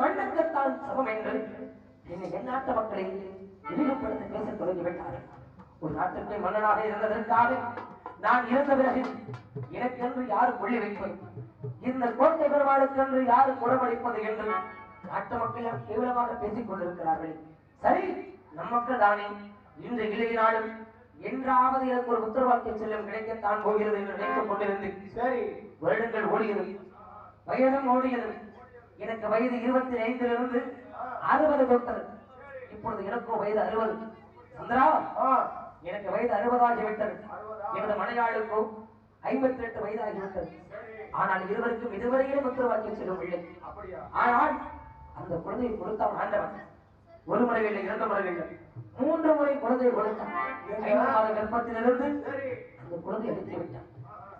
மண்ணுக்குத்தான் சமம் என்று என்னை எந்நாட்டு மக்களை இழிவுபடுத்த பேச தொடங்கிவிட்டார்கள் ஒரு நாட்டுக்கு மன்னனாக இருந்ததற்காக நான் இருந்த பிறகு எனக்கென்று யாரு கொள்ளி வைப்பது? இந்த கோட்டை பெருமாளுக்கென்று யாரு குடமளிப்பது என்று நாட்டு மக்கள் கேவலமாக பேசிக் கொண்டிருக்கிறார்கள். சரி நம் மக்கள் தானே. இன்று இளையினாலும் என்றாவது எனக்கு ஒரு உத்தரவாதத்தை செல்லும் கிடைக்கத்தான் போகிறது என்று நினைத்துக் கொண்டிருந்தேன் சரி. வருடங்கள் ஓடியது. வயதும் ஓடியது. எனக்கு வயது இருபத்தி ஐந்திலிருந்து அறுபது தொட்டது. இப்பொழுது எனக்கோ வயது அறுபது. சந்திரா ஆ. எனக்கு வயது அறுபதாகி விட்டது எனது மனையாளுக்கோ ஐம்பத்தி எட்டு வயதாகிவிட்டது. ஆனால் இருவருக்கும் இதுவரையிலும் உத்தரவாக்கியம் செல்லவில்லை. ஆனால் அந்த குழந்தையை கொடுத்தான் ஆண்டவன். ஒரு முறை இல்லை இரண்டு முறை இல்லை. மூன்று முறை குழந்தையை கொடுத்தான். ஐந்து மாத கர்ப்பத்திலிருந்து அந்த குழந்தை அழித்து விட்டான்.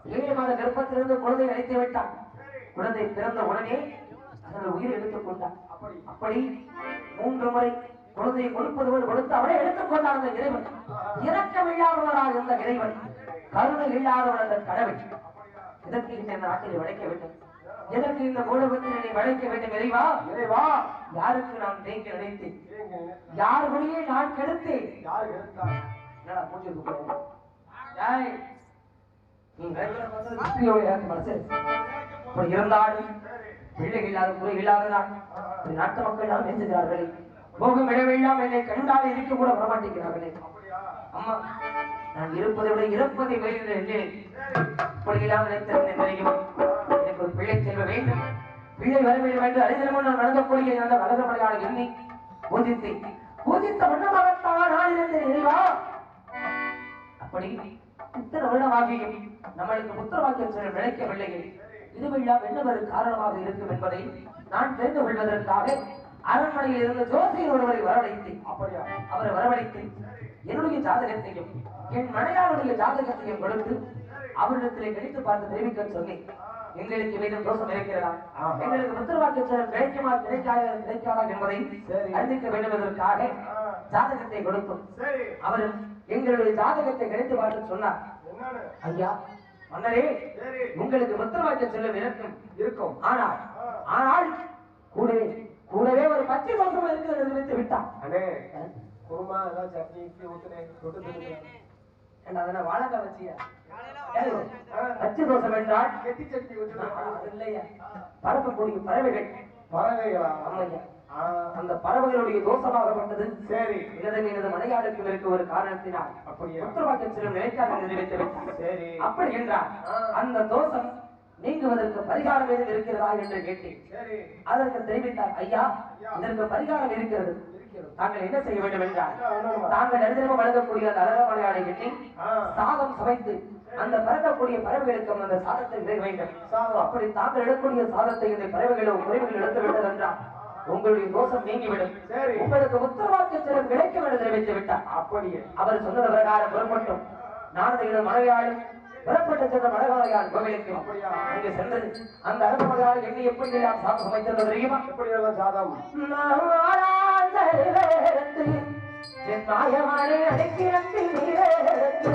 ஏழு மாத கர்ப்பத்திலிருந்து குழந்தை அழித்து விட்டான். குழந்தை பிறந்த உடனே அதனுடைய உயிரை எடுத்துக் கொண்டான். அப்படி. மூன்று முறை குழந்தையை கொடுப்பது போல் கொடுத்து அவரை எடுத்துக் கொண்டான் அந்த இறைவன். இரக்கம் இல்லாதவனாக இருந்த இறைவன். கருணை இல்லாதவன் அந்த கடவுள். இதற்கு இந்த நாட்டில் விளைக்க வேண்டும்? எதற்கு இந்த கோலபத்திரனை வளைக்க வேண்டும் இறைவா? இறைவா! யாருக்கு நான் தேய்க்க நினைத்தேன் யார் வழியே நான் கெடுத்தேன்? யார் எடுத்தார் என்னடா மூஞ்சி கூப்பிடுற? டேய், நீ வேலையில பார்த்தது திருப்தியோட எனக்கு மனசு. இப்படி இருந்தாலும் பிள்ளை இல்லாத குறை இல்லாத நான் நாட்டு மக்கள் எல்லாம் பேசுகிறார்களே போகும் இடமெல்லாம் என்னை கண்டால் இருக்க கூட வரமாட்டேங்கிறார்களே. அம்மா நான் இருப்பதை விட இறப்பதை வேண்டும் என்று இப்படியெல்லாம் நினைத்திருந்தேன் தெரியும் எனக்கு ஒரு பிள்ளை செல்வ வேண்டும். பிள்ளை வர வேண்டும் என்று அரிதனமும் நான் நடந்த வழங்கக்கூடிய அந்த வளர்மலையாளர் எண்ணி பூஜித்து பூஜித்த வண்ணமாகத்தான் நான் இருந்தேன் இறைவா அப்படி இத்தனை வருடமாகியும் நம்மளுக்கு முத்திரவாக்கியம் சொல்ல விளைக்கவில்லை இதுவெல்லாம் என்ன ஒரு காரணமாக இருக்கும் என்பதை நான் தெரிந்து கொள்வதற்காக அரண்மனையில் இருந்த ஜோசியர் ஒருவரை வரவழைத்து அப்படியா அவரை வரவழைத்து என்னுடைய ஜாதகத்தையும் என் மனையாருடைய ஜாதகத்தையும் கொடுத்து அவரிடத்திலே கணித்து பார்த்து தெரிவிக்க சொன்னேன். எங்களுக்கு ஏதேனும் தோஷம் இருக்கிறதா. எங்களுக்கு புத்திரவாக்கியம் சொல்ல கிடைக்குமா கிடைக்காத கிடைக்காதா என்பதை சரி. அறிந்திக்க வேண்டும் என்பதற்காக. ஜாதகத்தை கொடுத்தோம். அவர் எங்களுடைய ஜாதகத்தை கணித்து பார்த்து சொன்னார். ஐயா மன்னரே உங்களுக்கு புத்திரவாக்கியம் சொல்ல இருக்கும். இருக்கும். ஆனால் ஆனால் கூடவே கூடவே ஒரு பச்சை தோஷம் இருக்கிறது அண்ணே குருமா ஏதாவது சட்னி ஊத்துனேன் அதென்ன வாழைக்காய் வச்சியா? ஏய், பச்சை தோசம் என்றால் கெட்டி சட்னி இல்லையா? பறக்கக்கூடிய பறவைகள். பறவைகளா? ஆமையா அந்த பறவைகளுடைய தோஷமாகப்பட்டது சரி. எனது எனது மனையாளுக்கு இருக்க ஒரு காரணத்தினால். அப்படியா? புத்திரவாக்கியம் செல்லும் நிலைக்காக நிறைவேற்றி சரி. அப்படி என்றால் அந்த தோஷம் நீங்குவதற்கு பரிகாரம் ஏதும் இருக்கிறதா என்று கேட்டேன். அதற்கு தெரிவித்தார் ஐயா இதற்கு பரிகாரம் இருக்கிறது. தாங்கள் என்ன செய்ய வேண்டும் என்றால் வேணுமா? தாங்கள் எழுதினமும் வழங்கக்கூடிய அந்த அழகமலையாளை எண்ணி ஆ, சாதம் சமைத்து அந்த பறக்கக்கூடிய பறவைகளுக்கு அந்த சாதத்தை இட வேண்டும். அப்படி தாங்கள் எடுக்கக்கூடிய சாதத்தை இந்த பறவைகளோ குறைவுகள் எடுத்து விட்டது என்றால் உங்களுடைய தோஷம் நீங்கிவிடும். உங்களுக்கு உத்தரவாக்கிய சிலம் கிடைக்கும் என்று தெரிவித்து விட்டார். அப்படியே. அவர் சொன்னது பிரகாரம் புறப்பட்டோம். நாரதிகளும் மலையாளும் புறப்பட்டு சென்ற மலையாளியார் கோவிலுக்கு அப்படியா? அங்கு சென்று அந்த அரசமலையாளர் எண்ணி எப்படி எல்லாம் சாதம் சமைத்தது தெரியுமா எப்படி எல்லாம் சாதம் மாயமானே அடைக்கிறந்து நீரேத்து.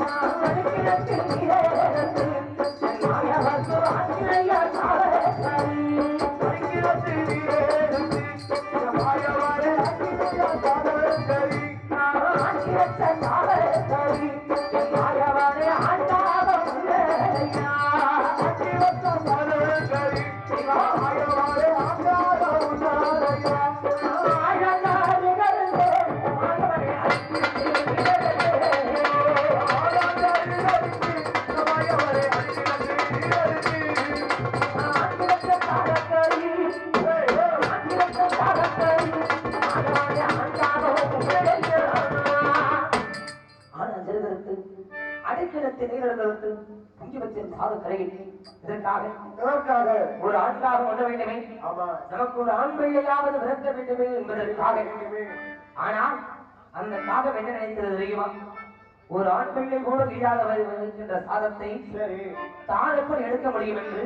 நான் ஆனால் சாத இதற்காக ஒரு ஆண்காக வர வேண்டுமே? நமக்கு ஒரு ஆண் பிள்ளையாவது பிறக்க வேண்டுமே என்பதற்காக. ஆனால் அந்த காகம் என்ன நினைத்தது தெரியுமா? ஒரு ஆண் பிள்ளை கூட வீழாதவர் இருக்கின்ற சாதத்தை தான் எப்படி எடுக்க முடியும் என்று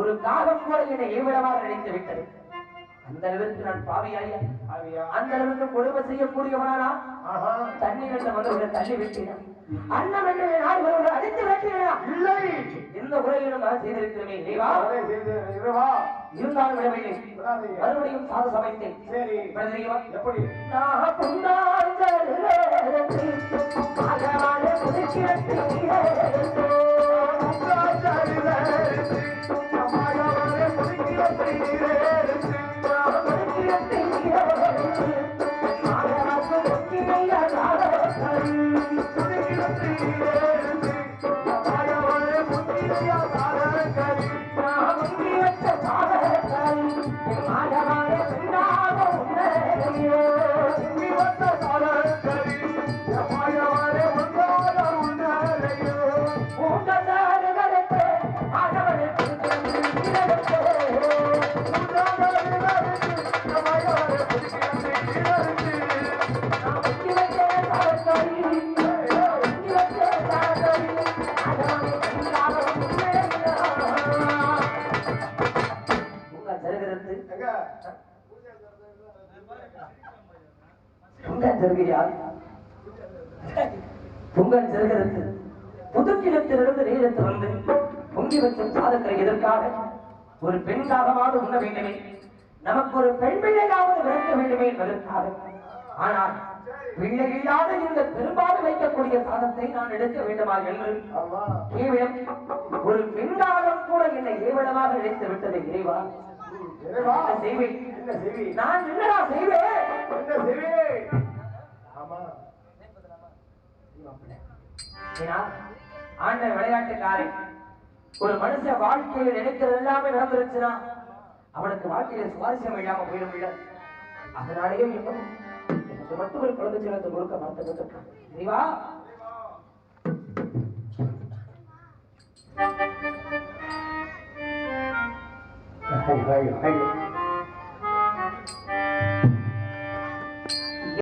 ஒரு காகம் கூட என்னை ஏவிடமாக நினைத்து விட்டது. அந்த அளவிற்கு நான் பாவியாயா. அந்த அளவுக்கு கொடுமை செய்யக்கூடியவனா தண்ணீர் என்ற மனோரை தள்ளி விட்டேன்? அண்ணன் என்று நான் ஒருவரை அடித்து இந்த இருந்தாலும் விடவில்லை. மறுபடியும் சாத சமைத்தேன். சரி. இப்ப தெரியுமா எப்படி நான் புண்டாந்தரத்து அகவாழ உங்கள் பொங்கல் ஜருகையால் பொங்கல் ஜருகிறது புதுக்கிடத்திலிருந்து நீரத்து வந்து பொங்கி வச்சும் சாதக்கரை எதற்காக? ஒரு பெண்காகவாவது உண்ண வேண்டுமே. நமக்கு ஒரு பெண் பிள்ளையாவது விளக்க வேண்டுமே என்பதற்காக. ஆனால் பிள்ளை இல்லாத இந்த பெரும்பாலும் வைக்கக்கூடிய சாதத்தை நான் எடுக்க வேண்டுமா என்று கேவலம் ஒரு பெண்காலம் கூட என்னை ஏவலமாக நினைத்து விட்டது இறைவா. செய்வேன்? நான் என்னடா செய்வேன்? ஏன்னா ஆண்ட விளையாட்டுக்காரன். ஒரு மனுஷன் வாழ்க்கையில நினைக்கிறது எல்லாமே நடந்துருச்சுன்னா அவனுக்கு வாழ்க்கையில சுவாரஸ்யம் இல்லாம போயிடும் இல்ல அதனாலேயே இன்னும் எனக்கு மட்டும் ஒரு குழந்தை சின்னத்தை கொடுக்க மாட்டேன் சரிவா ஹை